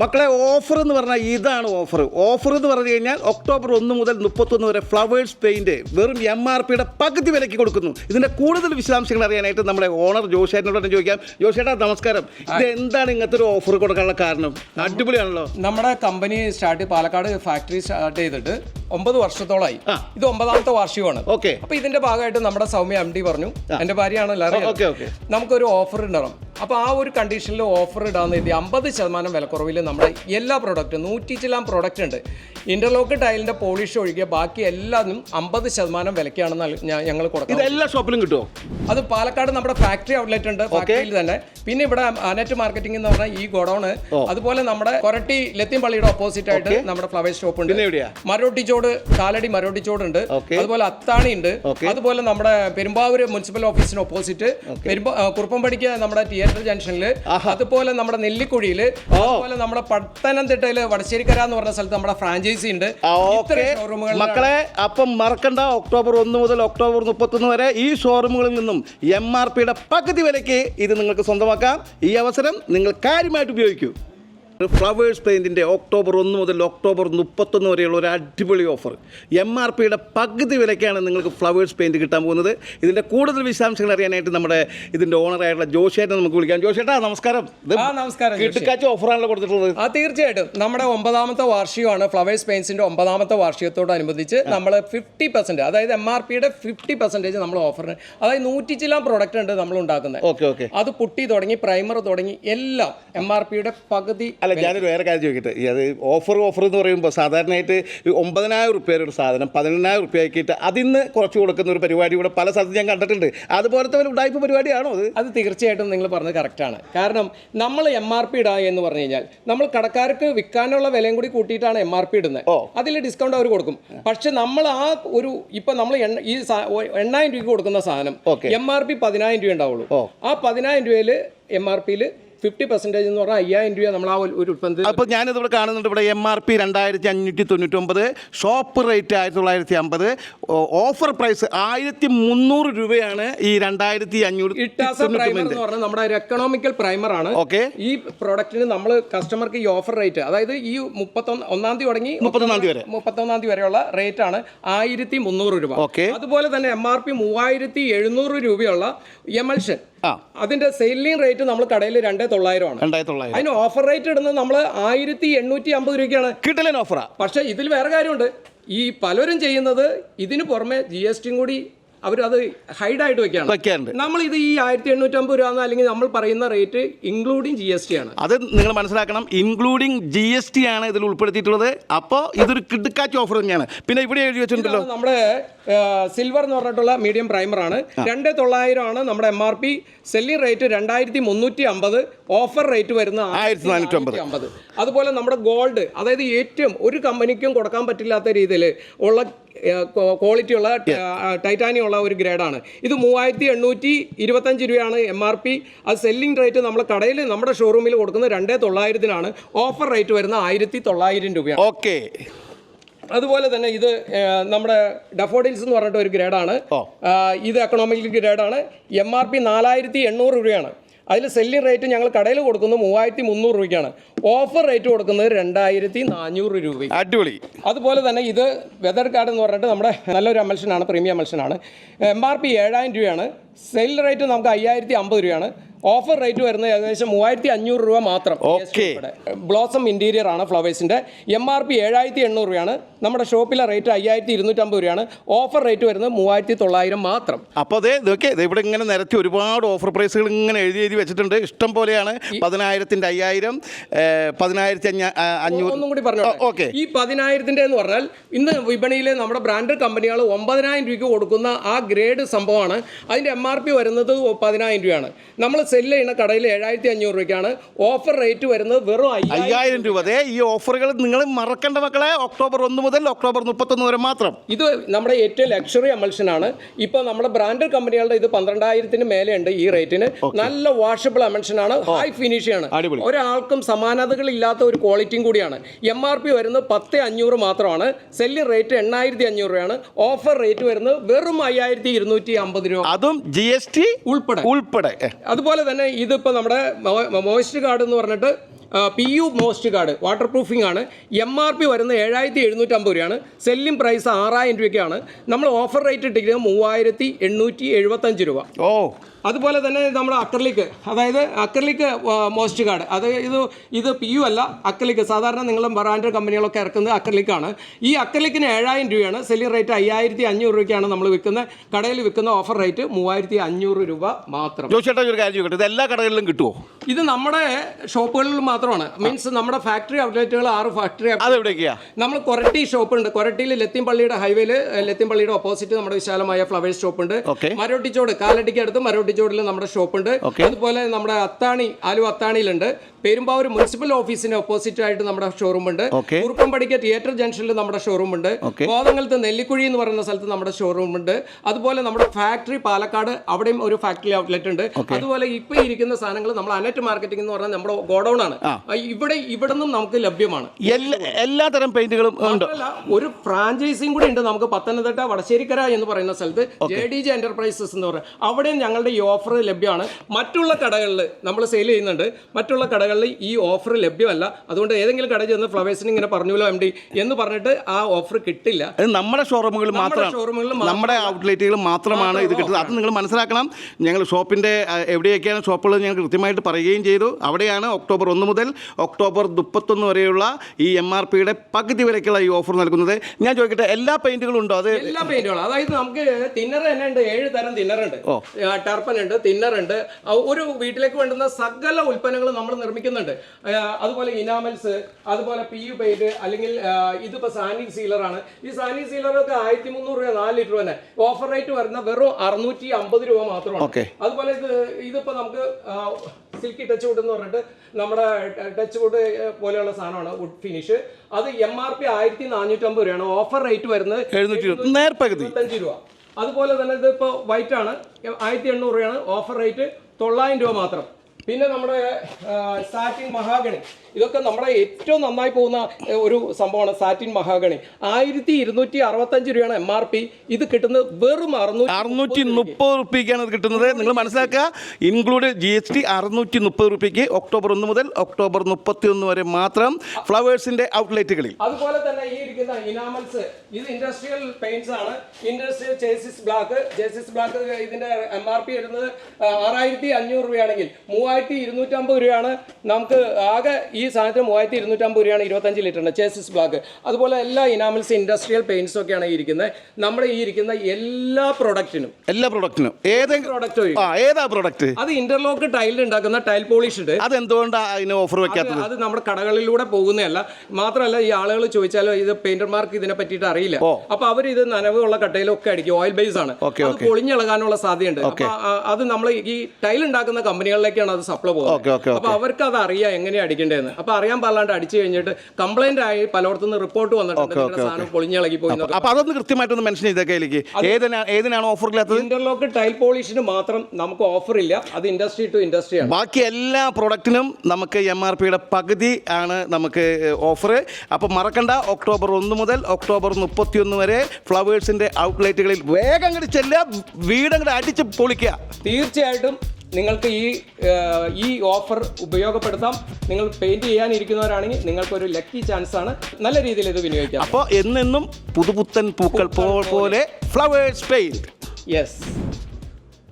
മക്കളെ ഓഫർ എന്ന് പറഞ്ഞാൽ ഇതാണ് ഓഫർ ഓഫർ എന്ന് പറഞ്ഞു കഴിഞ്ഞാൽ ഒക്ടോബർ ഒന്ന് മുതൽ മുപ്പത്തൊന്ന് വരെ ഫ്ലവേഴ്സ് പെയിന്റ് വെറും എം ആർ പിയുടെ പകുതി വിലയ്ക്ക് കൊടുക്കുന്നു. ഇതിന്റെ കൂടുതൽ വിശദാംശങ്ങൾ അറിയാനായിട്ട് നമ്മുടെ ഓണർ ജോഷേട്ടനോട് തന്നെ ചോദിക്കാം. ജോഷേട്ടാ നമസ്കാരം. ഇത് എന്താണ് ഇങ്ങനത്തെ ഒരു ഓഫർ കൊടുക്കാനുള്ള കാരണം? അടിപൊളിയാണല്ലോ. നമ്മുടെ company start Palakkad factory start ചെയ്തിട്ട് ഒമ്പത് വർഷത്തോളായി. ഇത് ഒമ്പതാമത്തെ വാർഷികമാണ്. ഓക്കെ. അപ്പൊ ഇതിന്റെ ഭാഗമായിട്ട് നമ്മുടെ സൗമ്യ എം ഡി പറഞ്ഞു. എന്റെ ഭാര്യയാണ് എല്ലാവരും ഓക്കെ ഓക്കെ. നമുക്കൊരു ഓഫർ ഇടണം അപ്പൊ ആ ഒരു കണ്ടീഷനിൽ ഓഫർ ഇടാന്ന് കരുതി അമ്പത് ശതമാനം വിലക്കുറവിൽ നമ്മുടെ എല്ലാ പ്രൊഡക്റ്റും നൂറ്റി ചില പ്രൊഡക്റ്റ് ഉണ്ട്. ഇന്റർലോക്ക് ടൈലിന്റെ പോളിഷ് ഒഴികെ ബാക്കി എല്ലാതും അമ്പത് ശതമാനം വിലക്കാണെന്ന് ഞങ്ങൾ കൊടുക്കും കൊടുക്കുന്നത് എല്ലാ ഷോപ്പിലും കിട്ടുമോ അത് പാലക്കാട് നമ്മുടെ ഫാക്ടറി ഔട്ട്ലെറ്റ് ഉണ്ട് ഫാക്ടറിയിൽ തന്നെ. പിന്നെ ഇവിടെ അനറ്റ് മാർക്കറ്റിംഗ് എന്ന് പറഞ്ഞാൽ ഈ ഗോഡൗൺ അതുപോലെ നമ്മുടെ കൊരട്ടി ലത്തീം പള്ളിയുടെ ഓപ്പോസിറ്റ് ആയിട്ട് നമ്മുടെ ഫ്ലവേഴ്സ് ഷോപ്പ് ഉണ്ട്. മരോട്ടി എവിടെയാ മരോട്ടിച്ചോട് കാലടി മരോട്ടിച്ചോട് ഉണ്ട് അതുപോലെ അത്താണി ഉണ്ട് അതുപോലെ നമ്മുടെ പെരുമ്പാവൂര് മുനിസിപ്പൽ ഓഫീസിന് ഓപ്പോസിറ്റ് കുറുപ്പംപടിക്ക് നമ്മുടെ തിയേറ്റർ ജംഗ്ഷനിൽ അതുപോലെ നമ്മുടെ നെല്ലിക്കുഴിയിൽ. അതുപോലെ നമ്മുടെ പത്തനംതിട്ടയിൽ വടശ്ശേരിക്കര എന്ന് പറഞ്ഞ സ്ഥലത്ത് നമ്മുടെ ഫ്രാഞ്ചൈസി ഉണ്ട്. മക്കളെ അപ്പം മറക്കണ്ട. ഒക്ടോബർ ഒന്ന് മുതൽ ഒക്ടോബർ മുപ്പത്തൊന്ന് വരെ ഈ ഷോറൂമുകളിൽ നിന്നും എം ആർ പിയുടെ പകുതി വിലയ്ക്ക് ഇത് നിങ്ങൾക്ക് സ്വന്തമാക്കാം. ഈ അവസരം നിങ്ങൾ കാര്യമായിട്ട് ഉപയോഗിക്കൂ. ഫ്ലവേഴ്സ് പെയിന്റിന്റെ ഒക്ടോബർ ഒന്ന് മുതൽ ഒക്ടോബർ മുപ്പത്തൊന്ന് വരെയുള്ള ഒരു അടിപൊളി ഓഫർ. എം ആർ പിയുടെ പകുതി വിലയ്ക്കാണ് നിങ്ങൾക്ക് ഫ്ലവേഴ്സ് പെയിന്റ് കിട്ടാൻ പോകുന്നത്. ഇതിന്റെ കൂടുതൽ വിശദാംശങ്ങൾ അറിയാനായിട്ട് നമ്മുടെ ഇതിന്റെ ഓണറായിട്ടുള്ള ജോഷിയായിട്ട് നമുക്ക് വിളിക്കാം. ജോഷേട്ടാ നമസ്കാരം. ആ നമസ്കാരം കിട്ടിക്കാച്ച ഓഫറാണല്ലോ കൊടുത്തിട്ടുള്ളത്. ആ തീർച്ചയായിട്ടും. നമ്മുടെ ഒമ്പതാമത്തെ വാർഷികമാണ്. ഫ്ലവേഴ്സ് പെയിൻസിന്റെ ഒമ്പതാമത്തെ വാർഷികത്തോടനുബന്ധിച്ച് നമ്മൾ ഫിഫ്റ്റി പെർസെന്റ് അതായത് എം ആർ പിയുടെ ഫിഫ്റ്റി പെർസെന്റേജ് നമ്മൾ ഓഫറിന് അതായത് നൂറ്റി ചില്ലാം പ്രൊഡക്റ്റ് ഉണ്ട് നമ്മൾ ഉണ്ടാക്കുന്നത്. Okay okay. അത് പുട്ടി തുടങ്ങി പ്രൈമർ തുടങ്ങി എല്ലാം എം ആർ പിയുടെ പകുതി അല്ല ഞാനൊരു വേറെ കാര്യം ചോദിക്കട്ടെ. അത് ഓഫർ ഓഫർ എന്ന് പറയുമ്പോൾ സാധാരണയായിട്ട് ഒമ്പതിനായിരം റുപ്യയുടെ ഒരു സാധനം പതിനെണ്ണായിരം റുപ്യ ആക്കിയിട്ട് അതിന്ന് കുറച്ച് കൊടുക്കുന്ന ഒരു പരിപാടി ഇവിടെ പല സ്ഥലത്ത് ഞാൻ കണ്ടിട്ടുണ്ട്. അതുപോലത്തെ ഒരു ഉടായ്പ പരിപാടിയാണോ അത്? അത് തീർച്ചയായിട്ടും നിങ്ങൾ പറഞ്ഞത് കറക്റ്റാണ് കാരണം നമ്മൾ എം ആർ പി ഇടുക എന്ന് പറഞ്ഞു കഴിഞ്ഞാൽ നമ്മൾ കടക്കാർക്ക് വിൽക്കാനുള്ള വിലയും കൂടി കൂട്ടിയിട്ടാണ് എം ആർ പി ഇടുന്നത്. ഓ. അതിൽ ഡിസ്കൗണ്ട് അവർ കൊടുക്കും. പക്ഷെ നമ്മൾ ആ ഒരു ഇപ്പൊ നമ്മൾ ഈ എണ്ണായിരം രൂപയ്ക്ക് കൊടുക്കുന്ന സാധനം ഓക്കെ. എം ആർ പി പതിനായിരം രൂപ ഉണ്ടാവുള്ളൂ. ഓ. ആ പതിനായിരം രൂപയിൽ എം ആർ പിയിൽ ഫിഫ്റ്റി പെർസെന്റേജ് എന്ന് പറഞ്ഞാൽ അയ്യായിരം രൂപ നമ്മൾ ആ ഒരു- ഉൽപ്പന്നം ഉൽപ്പന്നത്തിൽ അപ്പോൾ ഞാനിതിവിടെ കാണുന്നുണ്ട് ഇവിടെ എം ആർ പി രണ്ടായിരത്തി അഞ്ഞൂറ്റി തൊണ്ണൂറ്റൊമ്പത് ഷോപ്പ് റേറ്റ് ആയിരത്തി തൊള്ളായിരത്തി അമ്പത് ഓഫർ പ്രൈസ് ആയിരത്തി മുന്നൂറ് രൂപയാണ് ഈ രണ്ടായിരത്തി അഞ്ഞൂറ് ഇട്ടാസ പ്രൈമർ എന്ന് പറഞ്ഞാൽ നമ്മുടെ ഒരു എക്കണോമിക്കൽ പ്രൈമറാണ് ആണ്. ഓക്കെ. ഈ പ്രോഡക്റ്റിന് നമ്മൾ കസ്റ്റമർക്ക് ഈ ഓഫർ റേറ്റ് അതായത് ഈ മുപ്പത്തൊന്ന് ഒന്നാം തീയതി തുടങ്ങി മുപ്പത്തൊന്നാം തീയതി വരെ. മുപ്പത്തൊന്നാം തീയതി വരെയുള്ള റേറ്റ് ആണ് ആയിരത്തി മുന്നൂറ് രൂപ. ഓക്കെ. അതുപോലെ തന്നെ എം ആർ പി മൂവായിരത്തി എഴുന്നൂറ് രൂപയുള്ള എമൽഷൻ അതിന്റെ സെയിലിംഗ് റേറ്റ് നമ്മൾ കടയിൽ രണ്ടേ തൊള്ളായിരം. ആണ് അതിന് ഓഫർ റേറ്റ് ഇടുന്നത് നമ്മൾ ആയിരത്തി എണ്ണൂറ്റി അമ്പത് രൂപയ്ക്കാണ്. കിട്ടലിന് ഓഫറാ പക്ഷെ ഇതിൽ വേറെ കാര്യമുണ്ട്. ഈ പലരും ചെയ്യുന്നത് ഇതിന് പുറമെ ജി എസ് ടിയും കൂടി അവരത് ഹൈഡായിട്ട് വെക്കുകയാണ്. വെക്കാറുണ്ട്. നമ്മൾ ഇത് ഈ ആയിരത്തി എണ്ണൂറ്റമ്പത് രൂപ അല്ലെങ്കിൽ നമ്മൾ പറയുന്ന rate including G S T ആണ്. അത് നിങ്ങൾ മനസ്സിലാക്കണം. ഇൻക്ലൂഡിങ് ജി എസ് ടി ആണ് ഇതിൽ ഉൾപ്പെടുത്തിയിട്ടുള്ളത്. അപ്പോൾ ഇതൊരു കിടുക്കാച്ച് ഓഫർ തന്നെയാണ്. പിന്നെ ഇവിടെ എഴുതി വെച്ചിട്ടുണ്ടല്ലോ. നമ്മുടെ സിൽവർ എന്ന് പറഞ്ഞിട്ടുള്ള മീഡിയം പ്രൈമർ ആണ്. രണ്ട് തൊള്ളായിരം ആണ് നമ്മുടെ M R P selling rate രണ്ടായിരത്തി മുന്നൂറ്റി അമ്പത് ഓഫർ റേറ്റ് വരുന്ന ആയിരത്തി നാനൂറ്റി. അമ്പത്. അതുപോലെ നമ്മുടെ ഗോൾഡ് അതായത് ഏറ്റവും ഒരു കമ്പനിക്കും കൊടുക്കാൻ പറ്റില്ലാത്ത രീതിയിൽ ഉള്ള ക്വാളിറ്റി ഉള്ള ടൈറ്റാനിയം ഉള്ള ഒരു ഗ്രേഡാണ്. ഇത് മൂവായിരത്തി എണ്ണൂറ്റി ഇരുപത്തഞ്ച് രൂപയാണ് എം ആർ പി അത് സെല്ലിംഗ് റേറ്റ് നമ്മൾ കടയിൽ നമ്മുടെ ഷോറൂമിൽ കൊടുക്കുന്ന രണ്ടേ തൊള്ളായിരത്തിനാണ്. ഓഫർ റേറ്റ് വരുന്ന ആയിരത്തി തൊള്ളായിരം രൂപയാണ്. ഓക്കെ അതുപോലെ തന്നെ ഇത് നമ്മുടെ ഡഫോഡിൽസ് എന്ന് പറഞ്ഞിട്ട് ഒരു ഗ്രേഡാണ് ഓ. ഇത് എക്കണോമിക് ഗ്രേഡാണ്. എം ആർ പി നാലായിരത്തി എണ്ണൂറ് രൂപയാണ്. അതിൽ സെല്ലിംഗ് റേറ്റ് ഞങ്ങൾ കടയിൽ കൊടുക്കുന്നത് മൂവായിരത്തി മുന്നൂറ് രൂപയ്ക്കാണ്. ഓഫർ റേറ്റ് കൊടുക്കുന്നത് രണ്ടായിരത്തി നാനൂറ് രൂപ അടിപൊളി. അതുപോലെ തന്നെ ഇത് വെതർ കാർഡ് എന്ന് പറഞ്ഞിട്ട് നമ്മുടെ നല്ലൊരു അമൽഷനാണ് പ്രീമിയം അമൽഷനാണ്. എം ആർ പി ഏഴായിരം രൂപയാണ്. സെയിൽ റേറ്റ് നമുക്ക് അയ്യായിരത്തി അമ്പത് രൂപയാണ്. ഓഫർ റേറ്റ് വരുന്നത് ഏകദേശം മൂവായിരത്തി അഞ്ഞൂറ് രൂപ മാത്രം. ഓക്കെ ബ്ലോസം ഇന്റീരിയർ ആണ് ഫ്ലവേഴ്സിന്റെ എം ആർ പി ഏഴായിരത്തി എണ്ണൂറ് രൂപയാണ്. നമ്മുടെ ഷോപ്പിലെ റേറ്റ് അയ്യായിരത്തി ഇരുന്നൂറ്റമ്പത് രൂപയാണ്. ഓഫർ റേറ്റ് വരുന്നത് മൂവായിരത്തി തൊള്ളായിരം മാത്രം അപ്പോൾ അതെ ഇതൊക്കെ ഇത് ഇവിടെ ഇങ്ങനെ നിരത്തി ഒരുപാട് ഓഫർ പ്രൈസുകൾ ഇങ്ങനെ എഴുതി എഴുതി വെച്ചിട്ടുണ്ട്. ഇഷ്ടം പോലെയാണ്. പതിനായിരത്തിന്റെ അയ്യായിരം പതിനായിരത്തി അഞ്ഞ അഞ്ഞൂറ്. ഒന്നും കൂടി പറഞ്ഞു ഓക്കെ. ഈ പതിനായിരത്തിന്റെ എന്ന് പറഞ്ഞാൽ ഇന്ന് വിപണിയിലെ നമ്മുടെ ബ്രാൻഡഡ് കമ്പനികൾ ഒമ്പതിനായിരം രൂപയ്ക്ക് കൊടുക്കുന്ന ആ ഗ്രേഡ് സംഭവമാണ്. അതിന്റെ എം ആർ പി വരുന്നത് പതിനായിരം രൂപയാണ്. നമ്മൾ സെല്ല് ചെയ്യുന്ന കടയിൽ ഏഴായിരത്തി അഞ്ഞൂറ് രൂപയ്ക്കാണ് ഓഫർ റേറ്റ് വരുന്നത് വെറും അയ്യായിരം രൂപ. അതെ ഈ ഓഫറുകൾ നിങ്ങൾ മറക്കേണ്ട മക്കളെ ഒക്ടോബർ ഒന്ന് മുതൽ ഒക്ടോബർ മുപ്പത്തൊന്ന് വരെ മാത്രം. ഇത് നമ്മുടെ ഏറ്റവും ലക്ഷറി അമൽഷൻ ആണ്. ഇപ്പോൾ നമ്മുടെ ബ്രാൻഡഡ് കമ്പനികളുടെ ഇത് പന്ത്രണ്ടായിരത്തിന് മേലെ ഉണ്ട് ഈ റേറ്റിന് നല്ല വാഷബിൾ അമൽഷൻ ആണ്. ഹൈ ഫിനിഷ് ആണ്. ഒരാൾക്കും സമാനതകൾ ഇല്ലാത്ത ഒരു ക്വാളിറ്റിയും കൂടിയാണ്. എം ആർ പി വരുന്നത് പത്ത് അഞ്ഞൂറ് മാത്രമാണ്. സെല്ലിംഗ് റേറ്റ് എണ്ണായിരത്തി അഞ്ഞൂറ് രൂപയാണ്. ഓഫർ റേറ്റ് വരുന്നത് വെറും അയ്യായിരത്തി ഇരുന്നൂറ്റി അമ്പത് രൂപ. അതും ജി എസ് ടി ഉൾപ്പെടെ. ഉൾപ്പെടെ. ഏ, അതുപോലെ തന്നെ ഇതിപ്പോൾ നമ്മുടെ മോയിസ്റ്റ് കാർഡ് എന്ന് പറഞ്ഞിട്ട് P U moist guard water proofing ആണ്. എം ആർ പി വരുന്നത് ഏഴായിരത്തി എഴുന്നൂറ്റമ്പത് രൂപയാണ്. സെല്ലിംഗ് പ്രൈസ് ആറായിരം രൂപയ്ക്കാണ്. നമ്മൾ ഓഫർ റേറ്റ് ഇട്ടിരിക്കുന്നത് മൂവായിരത്തി എണ്ണൂറ്റി എഴുപത്തഞ്ച് രൂപ. ഓ. അതുപോലെ തന്നെ നമ്മുടെ അക്രലിക്ക് അതായത് അക്രലിക്ക് മോസ്റ്റ് ഗാർഡ്. അത് ഇത് ഇത് പി യു അല്ല അക്രലിക്ക് സാധാരണ നിങ്ങൾ ബ്രാൻഡ് കമ്പനികളൊക്കെ ഇറക്കുന്നത് അക്രലിക്കാണ്. ഈ അക്രലിക്കിന് ഏഴായിരം രൂപയാണ്. സെല്ലിംഗ് റേറ്റ് അയ്യായിരത്തി അഞ്ഞൂറ് രൂപയ്ക്കാണ് നമ്മൾ വിൽക്കുന്നത് കടയിൽ വിൽക്കുന്ന ഓഫർ റേറ്റ് മൂവായിരത്തി അഞ്ഞൂറ് രൂപ മാത്രം. ജോഷേട്ടാ ഒരു കാര്യം ചോദിക്കട്ടെ? ഇത് എല്ലാ കടകളിലും കിട്ടുമോ ഇത് നമ്മുടെ ഷോപ്പുകളിൽ മാത്രമാണ്. മീൻസ് നമ്മുടെ ഫാക്ടറി ഔട്ട്ലെറ്റുകൾ ആറ് ഫാക്ടറി അതെവിടെയൊക്കെയാ നമ്മൾ കൊരട്ടി ഷോപ്പ് ഉണ്ട് കൊരട്ടിയിൽ ലത്തിമ്പള്ളിയുടെ ഹൈവേയിൽ ലത്തിമ്പള്ളിയുടെ ഓപ്പോസിറ്റ് നമ്മുടെ വിശാലമായ ഫ്ലവേഴ്സ് ഷോപ്പ് ഉണ്ട് മരോട്ടിച്ചോട് കാലടിക്ക് അടുത്ത് മരോട്ടിച്ചോടിൽ നമ്മുടെ ഷോപ്പുണ്ട്. അതുപോലെ നമ്മുടെ അത്താണി ആലു അത്താണിയിലുണ്ട്. പെരുമ്പാവൂർ മുനിസിപ്പൽ ഓഫീസിന് ഓപ്പോസിറ്റ് ആയിട്ട് നമ്മുടെ ഷോറൂം ഉണ്ട് കുറുപ്പം കുറുപ്പമ്പടിക്ക് തിയേറ്റർ ജംഗ്ഷനിൽ നമ്മുടെ ഷോറൂം ഉണ്ട് കോതങ്ങലത്ത് നെല്ലിക്കുഴി എന്ന് പറയുന്ന സ്ഥലത്ത് നമ്മുടെ ഷോറൂം ഉണ്ട് അതുപോലെ നമ്മുടെ ഫാക്ടറി പാലക്കാട് അവിടെയും ഒരു ഫാക്ടറി ഔട്ട്ലെറ്റ് ഉണ്ട്. അതുപോലെ ഇപ്പൊ ഇരിക്കുന്ന സാധനങ്ങൾ നമ്മൾ അനറ്റ് മാർക്കറ്റിംഗ് എന്ന് പറഞ്ഞാൽ നമ്മുടെ ഗോഡൗൺ ആണ്. ഇവിടെ ഇവിടെ നിന്നും നമുക്ക് ലഭ്യമാണ്. എല്ലാ തരം പെയിന്റുകളും ഒരു ഫ്രാഞ്ചൈസിയും കൂടി ഉണ്ട് നമുക്ക് പത്തനംതിട്ട വടശ്ശേരിക്കര എന്ന് പറയുന്ന സ്ഥലത്ത് ജെ ഡി ജെ എന്റർപ്രൈസസ് എന്ന് പറയുന്നത് അവിടെയും ഞങ്ങളുടെ ഓഫർ ലഭ്യമാണ്. മറ്റുള്ള കടകളിൽ നമ്മൾ സെയിൽ ചെയ്യുന്നുണ്ട്. മറ്റുള്ള കടകളിൽ ഈ ഓഫർ ലഭ്യമല്ല. അതുകൊണ്ട് ഏതെങ്കിലും കടയിൽ ചെന്ന് ഫ്ലവേഴ്സിന് ഇങ്ങനെ പറഞ്ഞല്ലോ എം ഡി എന്ന് പറഞ്ഞിട്ട് ആ ഓഫർ കിട്ടില്ല. അത് നമ്മുടെ ഷോറൂമുകളിൽ മാത്രം ഷോറൂമുകളിൽ നമ്മുടെ ഔട്ട്ലെറ്റുകൾ മാത്രമാണ് ഇത് കിട്ടുന്നത്. അത് നിങ്ങൾ മനസ്സിലാക്കണം. ഞങ്ങൾ ഷോപ്പിന്റെ എവിടെയൊക്കെയാണ് ഷോപ്പുകൾ ഞങ്ങൾ കൃത്യമായിട്ട് പറയുകയും ചെയ്തു. അവിടെയാണ് ഒക്ടോബർ ഒന്ന് മുതൽ ഒക്ടോബർ മുപ്പത്തൊന്ന് വരെയുള്ള ഈ എം ആർ പിയുടെ പകുതി വരയ്ക്കുള്ള ഈ ഓഫർ നൽകുന്നത്. ഞാൻ ചോദിക്കട്ടെ എല്ലാ പെയിന്റുകളും ഉണ്ടോ? അത് എല്ലാ പെയിന്റുകളും അതായത് നമുക്ക് തിന്നർ തന്നെ ഉണ്ട്. ഏഴ് തരം തിന്നർ ഉണ്ട് തിന്നറുണ്ട്. ഒരു വീട്ടിലേക്ക് വേണ്ടുന്ന സകല ഉൽപ്പന്നങ്ങളും നമ്മൾ നിർമ്മിക്കുന്നുണ്ട്. അതുപോലെ ഇനാമൽസ് അതുപോലെ പി യു പെയിന്റ് അല്ലെങ്കിൽ ഇതിപ്പോ സാനിക് സീലർ ആണ് ഈ സാനിക് സീലറൊക്കെ ആയിരത്തി മുന്നൂറ് രൂപ നാല് ലിറ്റർ തന്നെ. ഓഫർ റേറ്റ് വരുന്ന വെറും അറുന്നൂറ്റി അമ്പത് രൂപ മാത്രമാണ് അതുപോലെ ഇത് ഇതിപ്പോ നമുക്ക് സിൽക്കി ടച്ച് വുഡ് എന്ന് പറഞ്ഞിട്ട് നമ്മുടെ ടച്ച് വുഡ് പോലെയുള്ള സാധനമാണ് വുഡ് ഫിനിഷ്. അത് എം ആർ പി ആയിരത്തി നാനൂറ്റമ്പത് രൂപയാണ്. ഓഫർ റേറ്റ് വരുന്നത് എഴുന്നൂറ്റി രൂപ. അതുപോലെ തന്നെ ഇതിപ്പോൾ വൈറ്റാണ് ആയിരത്തി എണ്ണൂറ് രൂപയാണ് ഓഫർ റേറ്റ് തൊള്ളായിരം രൂപ മാത്രം. പിന്നെ നമ്മുടെ സാറ്റിൻ മഹാഗണി. ഇതൊക്കെ നമ്മുടെ ഏറ്റവും നന്നായി പോകുന്ന ഒരു സംഭവമാണ് സാറ്റിൻ മഹാഗണി. ആയിരത്തി ഇരുന്നൂറ്റി അറുപത്തഞ്ച് രൂപയാണ് എം ആർ പി ഇത് കിട്ടുന്നത് വെറും അറുന്നൂറ്റി അറുന്നൂറ്റി മുപ്പത് റുപ്യക്കാണ് ഇത് കിട്ടുന്നത്. നിങ്ങൾ മനസ്സിലാക്കുക ഇൻക്ലൂഡ് ജി എസ് ടി അറുന്നൂറ്റി മുപ്പത് റുപ്യക്ക് ഒക്ടോബർ ഒന്ന് മുതൽ ഒക്ടോബർ മുപ്പത്തി ഒന്ന് വരെ മാത്രം ഫ്ലവേഴ്സിന്റെ ഔട്ട്ലെറ്റുകളിൽ. അതുപോലെ തന്നെ ഈ ഇരിക്കുന്ന ഇനാമൽസ് ഇത് ഇൻഡസ്ട്രിയൽ പെയിന്റ്സ് ആണ്. Industrial chassis black chassis black ഇതിന്റെ എം ആർ പി വരുന്നത് ആറായിരത്തി അഞ്ഞൂറ് രൂപയാണെങ്കിൽ മൂവായിരത്തി ഇരുന്നൂറ്റമ്പത് രൂപയാണ്. നമുക്ക് ആകെ ഈ സാധനത്തിന് മൂവായിരത്തി ഇരുന്നൂറ്റമ്പത് രൂപയാണ് ഇരുപത്തഞ്ച് ലിറ്ററിന് ചേസിസ് ബ്ലാക്ക് അതുപോലെ എല്ലാ ഇനാമിൽസ് ഇൻഡസ്ട്രിയൽ പെയിന്റ്സ് ഒക്കെയാണ് ഈ ഇരിക്കുന്നത്. നമ്മുടെ ഈ ഇരിക്കുന്ന എല്ലാ പ്രൊഡക്റ്റിനും എല്ലാ പ്രൊഡക്റ്റിനും ഏതെങ്കിലും പ്രൊഡക്റ്റ് ഏതാ പ്രൊഡക്റ്റ് അത് ഇന്റർലോക്ക് ടൈൽ ഉണ്ടാക്കുന്ന ടൈൽ പോളിഷ് ഉണ്ട് അതെന്തുകൊണ്ടാണ് അതിന് ഓഫർ വെക്കാത്തത്? അത് നമ്മുടെ കടകളിലൂടെ പോകുന്നതല്ല. മാത്രമല്ല ഈ ആളുകൾ ചോദിച്ചാലോ ഇത് പെയിന്റർമാർക്ക് ഇതിനെ പറ്റിയിട്ട് അറിയില്ല. അപ്പൊ അവർ ഇത് നനവുള്ള കട്ടയിലൊക്കെ അടിക്കും ഓയിൽ ബേസ് ആണ്. അത് പൊളിഞ്ഞിളകാനുള്ള സാധ്യതയുണ്ട്. അത് നമ്മൾ ഈ ടൈൽ ഉണ്ടാക്കുന്ന കമ്പനികളിലേക്കാണ് അത് സപ്ലൈ പോകുന്നത് അപ്പൊ അവർക്ക് അത് അറിയാം എങ്ങനെയാണ് അടിക്കേണ്ടതെന്ന്. അപ്പൊ അറിയാൻ പാടില്ലാണ്ട് അടിച്ചു കഴിഞ്ഞിട്ട് കംപ്ലൈന്റ് ആയി പലയിടത്തുനിന്ന് റിപ്പോർട്ട് വന്നിട്ടുണ്ട്. സാധനം പൊളിഞ്ഞിളകി പോയി എന്നൊക്കെ. അപ്പൊ അതൊന്ന് കൃത്യമായിട്ടൊന്ന് മെൻഷൻ ചെയ്തേക്കായിരിക്കും ഏതിനാ ഏതിനാണ് ഓഫർ ഇല്ലാത്തത്? ഇന്റർലോക്ക് ടൈൽ പോളിഷിന് മാത്രം നമുക്ക് ഓഫർ ഇല്ല. അത് ഇൻഡസ്ട്രി ടു ഇൻഡസ്ട്രി ആണ്. ബാക്കി എല്ലാ പ്രൊഡക്റ്റിനും നമുക്ക് എം ആർ പിയുടെ പകുതി ആണ് നമുക്ക് ഓഫർ അപ്പോൾ മറക്കണ്ട ഒക്ടോബർ ഒന്ന് മുതൽ ഒക്ടോബർ മുപ്പത്തിയൊന്ന് വരെ ഫ്ലവേഴ്സിന്റെ ഔട്ട്ലെറ്റുകളിൽ വേഗം ചെല്ലുക വീടങ്ങോട്ട് അടിച്ച് പൊളിക്കുക. തീർച്ചയായിട്ടും നിങ്ങൾക്ക് ഈ ഈ ഓഫർ ഉപയോഗപ്പെടുത്താം. നിങ്ങൾ പെയിന്റ് ചെയ്യാനിരിക്കുന്നവരാണെങ്കിൽ നിങ്ങൾക്കൊരു ലക്കി ചാൻസ് ആണ്. നല്ല രീതിയിൽ ഇത് വിനിയോഗിക്കാം. അപ്പോൾ എന്നെന്നും പുതുപുത്തൻ പൂക്കൾ പോലെ. Flowers paint yes